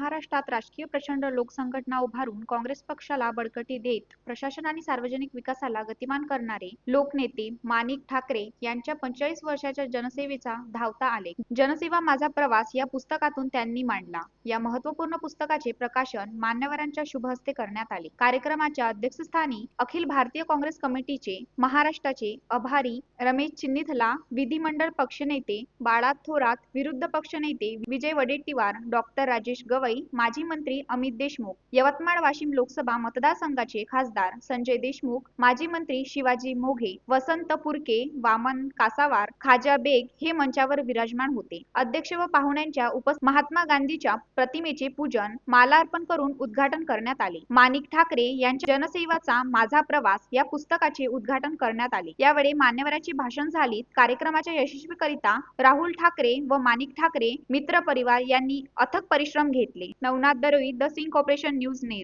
महाराष्ट्रात राजकीय प्रचंड लोकसंघटना उभारून काँग्रेस पक्षाला बळकटी देत प्रशासन आणि सार्वजनिक विकासाला गतिमान करणारे लोकनेते माणिक ठाकरे यांच्या पंचेचाळीस वर्षाच्या जनसेवेचा धावता आलेख जनसेवा माझा प्रवास या पुस्तकातून त्यांनी मांडला. या महत्त्वपूर्ण पुस्तकाचे प्रकाशन मान्यवरांच्या शुभ हस्ते करण्यात आले. कार्यक्रमाच्या अध्यक्षस्थानी अखिल भारतीय काँग्रेस कमिटीचे महाराष्ट्राचे आभारी रमेश चिन्निथला विधिमंडळ पक्षनेते बाळा थोरात विरुद्ध पक्षनेते विजय वडेट्टीवार डॉक्टर राजेश गवई माजी मंत्री अमित देशमुख यवतमाळ वाशिम लोकसभा मतदारसंघाचे खासदार संजय देशमुख माजी मंत्री शिवाजी मोघे वसंत पुरके वामन कासावार खाजा बेग हे मंचावर विराजमान होते. अध्यक्ष व पाहुण्यांच्या उप महात्मा गांधीच्या प्रतिमेचे पूजन मालार्पण करून उद्घाटन करण्यात आले. माणिक ठाकरे यांच्या जनसेवाचा माझा प्रवास या पुस्तकाचे उद्घाटन करण्यात आले. यावेळी मान्यवरांची भाषण झाली. कार्यक्रमाच्या यशस्वीकरिता राहुल ठाकरे व माणिक ठाकरे मित्र परिवार यांनी अथक परिश्रम घेतले. Patli Navnath Daroi the sink operation news near